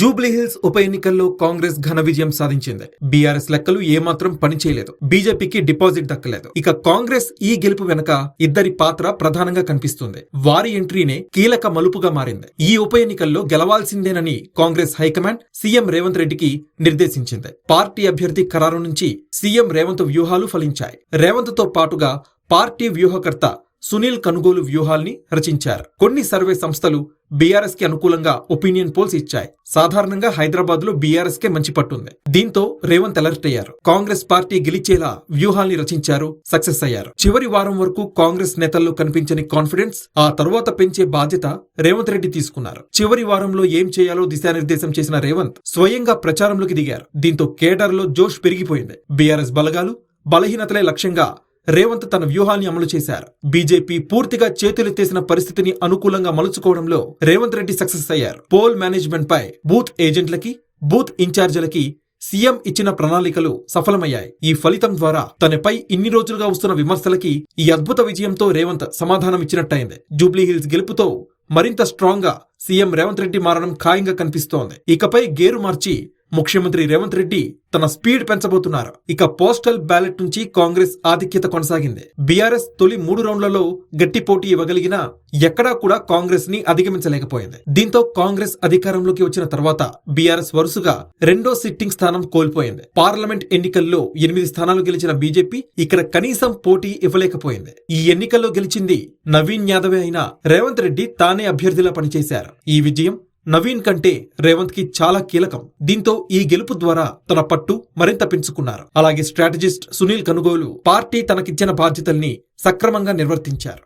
జూబ్లీహిల్స్ ఉప ఎన్నికల్లో కాంగ్రెస్ ఘన విజయం సాధించింది. బీఆర్ఎస్ లెక్కలు ఏమాత్రం పనిచేయలేదు బీజేపీకి డిపాజిట్ దక్కలేదు. ఇక కాంగ్రెస్ ఈ గెలుపు వెనక ఇద్దరి పాత్ర ప్రధానంగా కనిపిస్తుంది. వారి ఎంట్రీనే కీలక మలుపుగా మారింది. ఈ ఉప ఎన్నికల్లో గెలవాల్సిందేనని Congress high command CM Revanth రెడ్డికి నిర్దేశించింది. పార్టీ అభ్యర్థి ఖరారు నుంచి సీఎం రేవంత్ వ్యూహాలు ఫలించాయి. రేవంత్తో పాటుగా పార్టీ వ్యూహకర్త సునీల్ కనుగోలు వ్యూహాల్ని రచించారు. కొన్ని సర్వే సంస్థలు బీఆర్ఎస్కి అనుకూలంగా ఒపీనియన్ పోల్స్ ఇచ్చాయి. సాధారణంగా హైదరాబాద్లో బీఆర్ఎస్ కే మంచి పట్టుంది దీంతో రేవంత్ అలర్ట్ అయ్యారు. కాంగ్రెస్ పార్టీ గెలిచేలా వ్యూహాల్ని రచించారు సక్సెస్ అయ్యారు. చివరి వారం వరకు కాంగ్రెస్ నేతల్లో కనిపించని కాన్ఫిడెన్స్ ఆ తర్వాత పెంచే బాధ్యత రేవంత్ రెడ్డి తీసుకున్నారు. చివరి వారంలో ఏం చేయాలో దిశానిర్దేశం చేసిన రేవంత్ స్వయంగా ప్రచారంలోకి దిగారు. దీంతో కేడర్లో జోష్ పెరిగిపోయింది. బీఆర్ఎస్ బలగాలు బలహీనతలే లక్ష్యంగా రేవంత్ తన వ్యూహాన్ని అమలు చేశారు. బీజేపీ పూర్తిగా చేతులెత్తేసిన పరిస్థితిని అనుకూలంగా మలుచుకోవడంలో రేవంత్ రెడ్డి సక్సెస్ అయ్యారు. పోల్ మేనేజ్మెంట్ పై బూత్ ఏజెంట్లకి బూత్ ఇన్ఛార్జీలకి సీఎం ఇచ్చిన ప్రణాళికలు సఫలమయ్యాయి. ఈ ఫలితం ద్వారా తనపై ఇన్ని రోజులుగా వస్తున్న విమర్శలకి ఈ అద్భుత విజయంతో రేవంత్ సమాధానం ఇచ్చినట్టయింది. జూబ్లీహిల్స్ గెలుపుతో మరింత స్ట్రాంగ్గా సీఎం రేవంత్ రెడ్డి మారడం ఖాయంగా కనిపిస్తోంది. ఇకపై గేరు మార్చి ముఖ్యమంత్రి రేవంత్ రెడ్డి తన స్పీడ్ పెంచబోతున్నారు. ఇక పోస్టల్ బ్యాలెట్ నుంచి కాంగ్రెస్ ఆధిక్యత కొనసాగింది. బీఆర్ఎస్ తొలి మూడు రౌండ్లలో గట్టి పోటీ ఇవ్వగలిగినా ఎక్కడా కూడా కాంగ్రెస్ని అధిగమించలేకపోయింది. దీంతో కాంగ్రెస్ అధికారంలోకి వచ్చిన తర్వాత బీఆర్ఎస్ వరుసగా రెండో సిట్టింగ్ స్థానం కోల్పోయింది. పార్లమెంట్ ఎన్నికల్లో ఎనిమిది స్థానాలు గెలిచిన బీజేపీ ఇక్కడ కనీసం పోటీ ఇవ్వలేకపోయింది. ఈ ఎన్నికల్లో గెలిచింది నవీన్ యాదవే అయినా రేవంత్ రెడ్డి తానే అభ్యర్థిలా పనిచేశారు. ఈ విజయం నవీన్ కంటే రేవంత్కి చాలా కీలకం. దీంతో ఈ గెలుపు ద్వారా తన పట్టు మరింత పెంచుకున్నారు. అలాగే స్ట్రాటజిస్ట్ సునీల్ కనుగోలు పార్టీ తనకిచ్చిన బాధ్యతల్ని సక్రమంగా నిర్వర్తించారు.